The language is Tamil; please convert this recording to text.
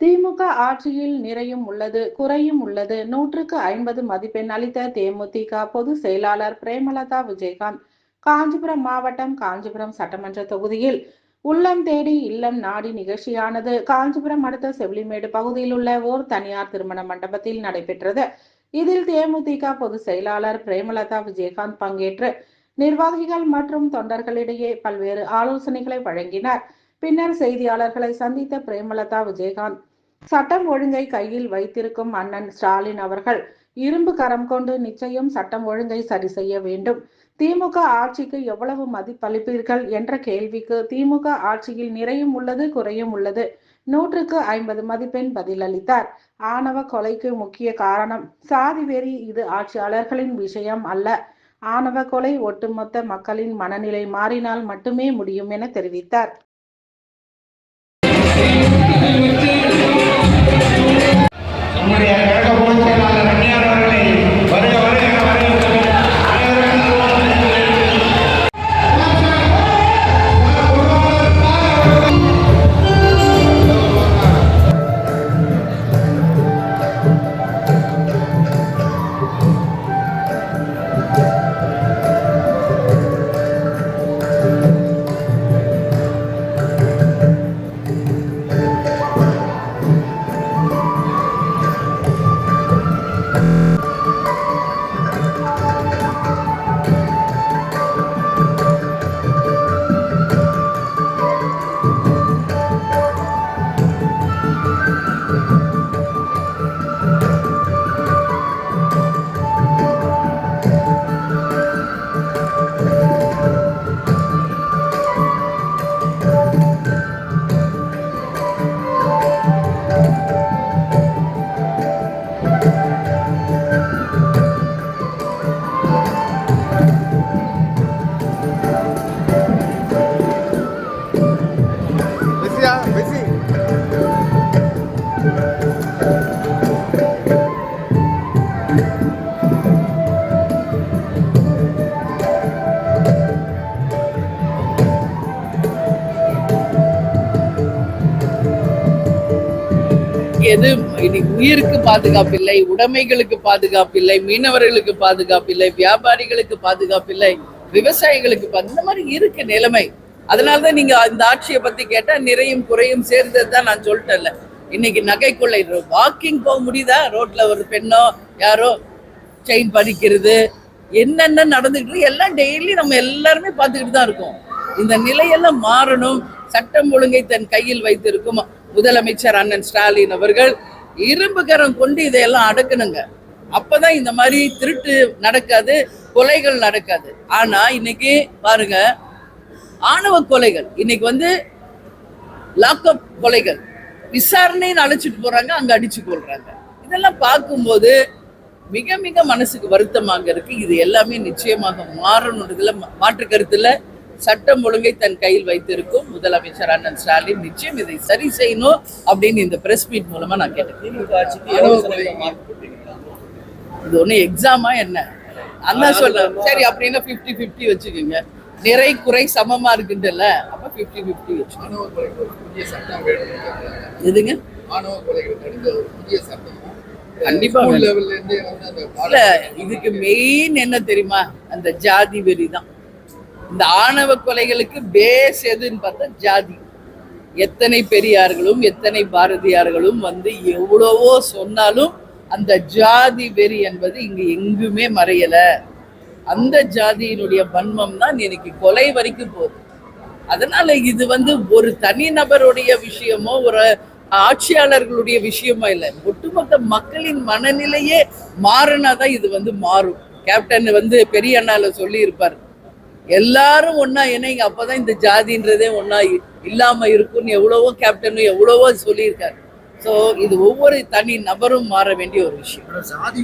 திமுக ஆட்சியில் நிறையும் உள்ளது குறையும் உள்ளது. நூற்றுக்கு ஐம்பது மதிப்பெண் அளித்த தேமுதிக பொதுச் செயலாளர் பிரேமலதா விஜயகாந்த் காஞ்சிபுரம் மாவட்டம் காஞ்சிபுரம் சட்டமன்ற தொகுதியில் உள்ளம் தேடி இல்லம் நாடி நிகழ்ச்சியானது. காஞ்சிபுரம் அடுத்த செவிலிமேடு பகுதியில் உள்ள ஓர் தனியார் திருமண மண்டபத்தில் நடைபெற்றது. இதில் தேமுதிக பொதுச் செயலாளர் பிரேமலதா விஜயகாந்த் பங்கேற்று நிர்வாகிகள் மற்றும் தொண்டர்களிடையே பல்வேறு ஆலோசனைகளை வழங்கினார். பின்னர் செய்தியாளர்களை சந்தித்த பிரேமலதா விஜயகாந்த் சட்டம் ஒழுங்கை கையில் வைத்திருக்கும் அண்ணன் ஸ்டாலின் அவர்கள் இரும்பு கரம் கொண்டு நிச்சயம் சட்டம் ஒழுங்கை சரி செய்ய வேண்டும். திமுக ஆட்சிக்கு எவ்வளவு மதிப்பளிப்பீர்கள் என்ற கேள்விக்கு திமுக ஆட்சியில் நிறையும் உள்ளது குறையும் உள்ளது. நூற்றுக்கு ஐம்பது மதிப்பெண் பதிலளித்தார். ஆணவ கொலைக்கு முக்கிய காரணம். சாதி வெறி இது ஆட்சியாளர்களின் விஷயம் அல்ல. ஆணவ கொலை ஒட்டுமொத்த மக்களின் மனநிலை மாறினால் மட்டுமே முடியும் என தெரிவித்தார். எது இன்னைக்கு உயிருக்கு பாதுகாப்பு இல்லை உடைமைகளுக்கு பாதுகாப்பு இல்லை மீனவர்களுக்கு பாதுகாப்பு இல்லை வியாபாரிகளுக்கு பாதுகாப்பு இல்லை விவசாயிகளுக்கு அந்த இந்த மாதிரி இருக்கு நிலைமை. அதனாலதான் நீங்க இந்த ஆட்சியை பத்தி கேட்டா நிறையும் குறையும் சேர்ந்தது தான் நான் சொல்லிட்டேன்ல. இன்னைக்கு நகைக்குள்ள வாக்கிங் போக முடியுதா? ரோட்ல ஒரு பெண்ணோ யாரோ செயின் பறிக்கிறது என்னென்ன நடந்துகிட்டு எல்லாம் டெய்லி நம்ம எல்லாருமே பார்த்துக்கிட்டு தான் இருக்கோம். இந்த நிலையெல்லாம் மாறணும். சட்டம் ஒழுங்கை தன் கையில் வைத்திருக்கும். முதலமைச்சர் அண்ணன் ஸ்டாலின் அவர்கள் இரும்பு கரம் கொண்டு இதையெல்லாம் அடக்கணுங்க. அப்பதான் இந்த மாதிரி திருட்டு நடக்காது கொலைகள் நடக்காது. ஆனா இன்னைக்கு பாருங்க ஆணவ கொலைகள். இன்னைக்கு வந்து லாக்அப் கொலைகள். விசாரணைன்னு அழைச்சிட்டு போறாங்க அங்க அடிச்சு கொள்றாங்க இதெல்லாம் பார்க்கும்போது மிக மிக மனசுக்கு வருத்தமாக இருக்கு. இது எல்லாமே நிச்சயமாக மாறணுன்றதுல மா- மாற்று கருத்துல சட்டம் ஒழுங்கை தன் கையில் வைத்திருக்கும் முதலமைச்சர் அண்ணன் ஸ்டாலின் நிச்சயம் இதை சரி செய்யணும் அப்படின்னு இந்த பிரஸ் மீட் மூலமா நான் கேட்டேன். இது ஒண்ணு எக்ஸாமா என்ன? அண்ணா சொல்றேன் சரி அப்படின்னா ஃபிஃப்டி ஃபிஃப்டி வச்சுக்கோங்க. நிறை குறை சமமா இருக்குன்றல அப்ப புதிய சட்டம் வேணும் எதுங்க? கண்டிப்பா இல்ல இதுக்கு மெயின் என்ன தெரியுமா? அந்த ஜாதி வெறி தான் இந்த ஆணவ கொலைகளுக்கு பேஸ் எதுன்னு பார்த்தா ஜாதி. எத்தனை பெரியார்களும் எத்தனை பாரதியார்களும் வந்து எவ்வளவோ சொன்னாலும் அந்த ஜாதி வெறி என்பது இங்கு எங்குமே மறையல. அந்த ஜாதியினுடைய வன்மம் தான் இன்னைக்கு கொலை வரைக்கும் போகுது. அதனால இது வந்து ஒரு தனிநபருடைய விஷயமோ ஒரு ஆட்சியாளர்களுடைய விஷயமோ இல்லை. ஒட்டுமொத்த மக்களின் மனநிலையே மாறினாதான் இது வந்து மாறும். கேப்டன் வந்து பெரிய அண்ணால சொல்லி இருப்பார் எல்லாரும் ஒண்ணா இணைங்க. அப்பதான் இந்த ஜாதின்றதே ஒன்னா இல்லாம இருக்கும்னு எவ்வளவோ கேப்டனும் எவ்வளவோ சொல்லியிருக்காரு. ஸோ இது ஒவ்வொரு தனி நபரும் மாற வேண்டிய ஒரு விஷயம். சாதி